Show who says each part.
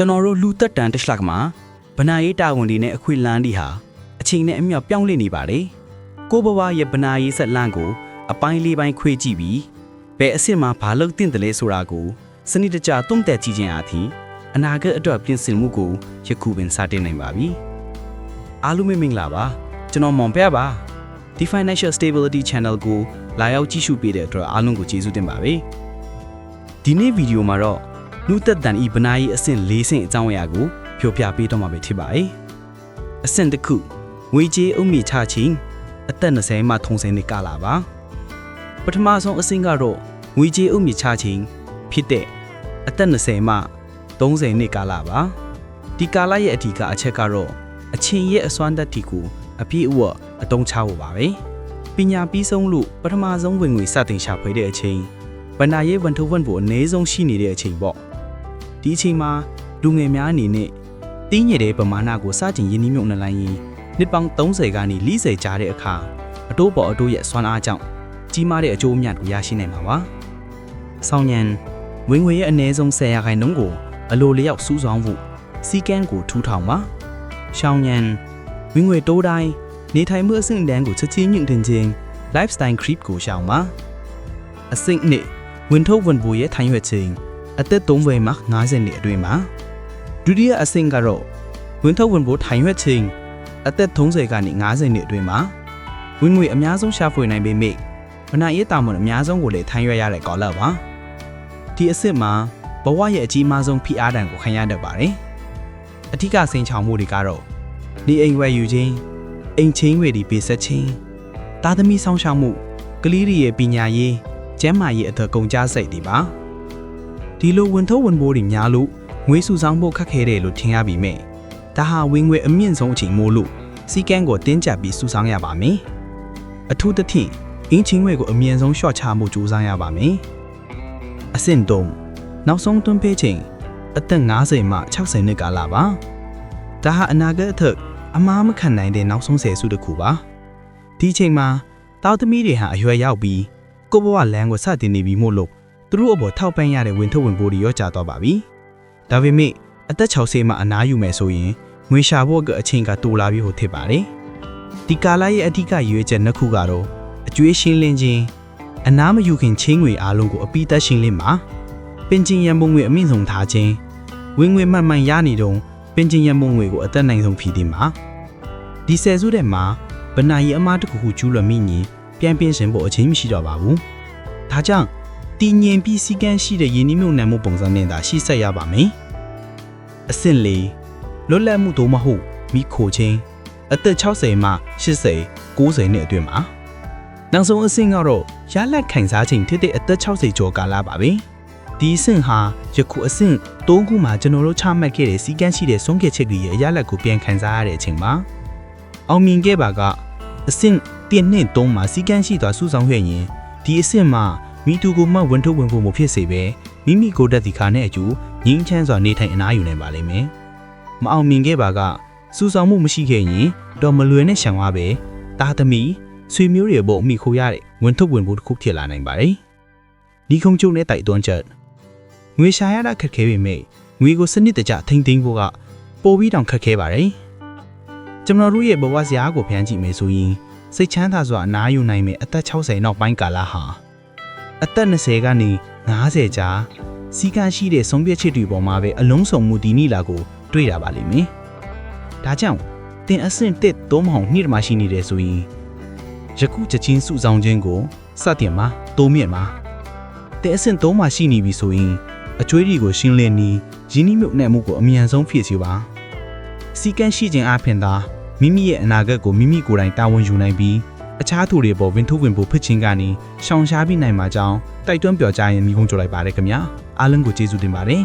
Speaker 1: ကျွန်တော်တို့လူသက်တမ်းတစ်လက်ကမှာဗနာရေးတာဝန်တွေနဲ့အခွင့်အလမ်းတွေဟာအချိန်နဲ့အမျှပြောင်းလဲနေပါတယ်ကိုဘဝရဲ့ဗနာရေးဆက်လန့်ကို အပိုင်းလေးပိုင်းခွဲကြည့်ပြီးဘယ်အစ်စ်မှာဘာလုပ်တင်တယ်လဲဆိုတာကိုစနစ်တကျသုံးသပ်ကြည့်ခြင်းအပြင်အနာဂတ်အတွက်ပြင်ဆင်မှုကိုယခုပင်စတင်နိုင်ပါပြီအားလုံးပဲမင်္ဂလာပါကျွန်တော်မောင်ပြပါဒီ Financial Stability Channel ကိုလာရောက်ကြည့်ရှုပေးတဲ့အတွက်အားလုံးကိုကျေးဇူးတင်ပါတယ်ဒီနေ့ဗီဒီယိုမှာတော့ လူသက်တန်ဤဗနာရေးအဆင့်၄ဆင့်အကြောင်းအရာကိုပြောပြပေးတော့မှာပဲဖြစ်ပါတယ်။အဆင့်တစ်ခုငွေကြေးအုံမြင့်ချချင်းအသက်20မှ30နှစ်ကာလပါ။ပထမဆုံးအဆင့်ကတော့ငွေကြေးအုံမြင့်ချချင်းဖြစ်တဲ့အသက်20မှ30နှစ်ကာလပါ။ဒီကာလရဲ့အဓိကအချက်ကတော့အချင်းရဲ့အစွမ်းတက်တီကိုအပြည့်အဝအသုံးချဖို့ပါပဲ။ပညာပြီးဆုံးလို့ပထမဆုံးဝင်ငွေစတင်ရှာဖွေတဲ့အချိန်ဗန္ဒာရေးဝန်ထုပ်ဝန်ဖို့အနည်းဆုံးရှိနေတဲ့အချိန်ပေါ့ ဒီအချိန်မှာလူငယ်များအနေနဲ့တင်းညက်တဲ့ပမာဏကိုစတင်ရင်းနှီးမြှုပ်နှံလိုက်ရင်နှစ်ပေါင်း30ကနေ40ကြာတဲ့အခါအတိုးပေါ်အတိုးရဲ့ဆွမ်းအားကြောင့်ကြီးမားတဲ့အကျိုးအမြတ်ကိုရရှိနိုင်မှာပါ။ဆောင်းညံဝင်ငွေရဲ့အနည်းဆုံး10ရာခိုင်နှုန်းကိုအလိုလျောက်စူးစောင်းဖို့စီကန်းကိုထူထောင်ပါ။ရှောင်းညံဝင်ငွေတိုးတိုင်းနေထိုင်မှုအဆင့်တန်းကိုချက်ချင်းညှင့်တင်ခြင်း lifestyle creep ကိုရှောင်ပါ။အဆင့်နှစ်ဝင်ထုတ်ဝန်ပိုရဲ့ထိုင်ရွက်ခြင်း အသက်3ဝယ်မှ50နှစ်အတွင်းမှာဒုတိယအဆင့်ကတော့ဝင်ထုတ်ဝန်ပိုထိုင်ရွက်ခြင်းအသက်30ကနေ50နှစ်အတွင်းမှာဝင်ငွေအများဆုံးရှာဖွေနိုင်ပေမယ့်မနာရေးတာမွန်အများဆုံးကိုလည်းထိုင်ရွက်ရတဲ့ကော်လက်ပါဒီအဆင့်မှာဘဝရဲ့အကြီးမားဆုံးဖိအားတံကိုခံရတတ်ပါတယ်အထူးကစိန်ချောင်မှုတွေကတော့နေအိမ်ဝယ်ယူခြင်းအိမ်ချင်းဝယ်ဒီပေးဆက်ခြင်းတာသမီဆောင်ရှောက်မှုကလေးတွေရဲ့ပညာရေးကျမ်းမာရေးအထက်ကုန်ကြစိတ်တွေပါ ဒီလိုဝင်ထုတ်ဝင်ပိုးတွေများလို့ငွေစုဆောင်ဖို့ခက်ခဲတယ်လို့ထင်ရပြီမဲ့ဒါဟာဝင်ငွေအမြင့်ဆုံးအချိန်မို့လို့စီကန်းကိုတင်းကျပ်ပြီးစုဆောင်ရပါမယ်အထူးသဖြင့်အင်းချင်းငွေကိုအမြင့်ဆုံးရှော့ချမှုကြိုးစားရပါမယ်အဆင့်3နောက်ဆုံးတွန်းပေးချိန်အသက်50မှ60နှစ်ကာလပါဒါဟာအနာဂတ်အထက်အမားမခံနိုင်တဲ့နောက်ဆုံးဆယ်စုတစ်ခုပါဒီချိန်မှာတောက်သမီးတွေဟာအရွယ်ရောက်ပြီးကိုဘဝလမ်းကိုစတင်နေပြီမို့လို့ သူတို့အပေါ်ထောက်ပံ့ရတဲ့ဝင်ထုတ်ဝင်ပိုးတွေရောကြသွားပါပြီ။ဒါပေမဲ့အသက်60မှအနားယူမယ်ဆိုရင်ငွေရှာဖို့ကအချိန်ကတိုလာပြီဟိုထစ်ပါတယ်။ဒီကာလရဲ့အဓိကရွေးချက်နှစ်ခုကတော့အကျွေးရှင်းလင်းခြင်းအနားမယူခင်ချင်းငွေအားလုံးကိုအပိသက်ရှင်းလင်းမှာပင်ကျင်ရံပုံငွေအမြင့်ဆုံးထားခြင်းဝင်ငွေမှန်မှန်ရနေတော့ပင်ကျင်ရံပုံငွေကိုအသက်နိုင်ဆုံးဖြည့်တင်မှာဒီဆယ်စုတဲ့မှာဗနာရီအမားတစ်ခုခုကျူးလွန်မိရင်ပြန်ပြင်ဆင်ဖို့အချိန်မရှိတော့ပါဘူး။ဒါကြောင့် တည်ငြိမ်ပြီးစီကန်းရှိတဲ့ယင်းနှမြုံနှံမှုပုံစံနဲ့သာရှိဆက်ရပါမယ်။အဆင့်လေးလွတ်လပ်မှုသို့မဟုတ်မိခိုချင်းအသက်60မှ80 90နှစ်အတွင်းမှာနောက်ဆုံးအဆင့်ကတော့ရလက်ခံစားချိန်ထစ်တဲ့အသက်60ကျော်ကာလပါပဲ။ဒီအဆင့်ဟာယခုအဆင့်၃ခုမှာကျွန်တော်တို့ချမှတ်ခဲ့တဲ့စီကန်းရှိတဲ့ဆုံးဖြတ်ချက်တွေရဲ့ရလက်ကိုပြန်ခံစားရတဲ့အချိန်မှာအောင်မြင်ခဲ့ပါကအဆင့်တင်နဲ့သုံးမှာစီကန်းရှိသွားစုဆောင်ခဲ့ရင်ဒီအစ်စ်မှာ မိသူကိုမှဝန်ထုတ်ဝင်ဖို့မဖြစ်စေပဲမိမိကိုယ်တက်ဒီခါနဲ့အကျိုးငင်းချမ်းစွာနေထိုင်အနားယူနိုင်ပါလိမ့်မယ်။မအောင်မြင်ခဲ့ပါကစူဆောင်မှုမရှိခဲ့ရင်တော့မလွယ်နဲ့ရှံသွားပဲတာသမီဆွေမျိုးတွေပေါ်မိခိုရတဲ့ဝန်ထုတ်ဝင်ဖို့တစ်ခုဖြစ်လာနိုင်ပါတယ်။ဒီခုံကျုံနဲ့တိုက်တွန်းချက်ငွေရှာရတာခက်ခဲပေမဲ့ငွေကိုစနစ်တကျထိမ့်သိမ်းဖို့ကပိုပြီးတောင်ခက်ခဲပါတယ်။ကျွန်တော်တို့ရဲ့ဘဝစရာကိုဖျန်းကြည့်မယ်ဆိုရင်စိတ်ချမ်းသာစွာအနားယူနိုင်မယ်အသက်60နောက်ပိုင်းကာလဟာ အသက်20ကနေ90ကြာစီကံရှိတဲ့ဆုံးဖြတ်ချက်တွေပေါ်မှာပဲအလုံးစုံမှုဒီနိလာကိုတွေ့ရပါလိမ့်မယ်။ဒါကြောင့်တင်အဆင့်တစ်သုံးမအောင်နှိမ့်မှရှိနေတယ်ဆိုရင်ယခုချက်ချင်းစုဆောင်ခြင်းကိုစတင်မှာတိုးမြင့်မှာတင်အဆင့်သုံးမှရှိနေပြီဆိုရင်အကျွေးတွေကိုရှင်းလင်းပြီးရင်းနှီးမြုပ်နှံမှုကိုအမြန်ဆုံးဖြည့်ဆည်းပါစီကံရှိခြင်းအပြင်သာမိမိရဲ့အနာဂတ်ကိုမိမိကိုယ်တိုင်တာဝန်ယူနိုင်ပြီး အခြားသူတွေပေါ်ဝင်ထုတ်ဝင်ဖို့ဖြစ်ခြင်းကနေရှောင်ရှားပြီးနိုင်မှာကြောင်းတိုက်တွန်းပြောကြားရင်မိကုန်းကြလိုက်ပါတယ်ခင်ဗျာအားလုံးကိုကျေးဇူးတင်ပါတယ်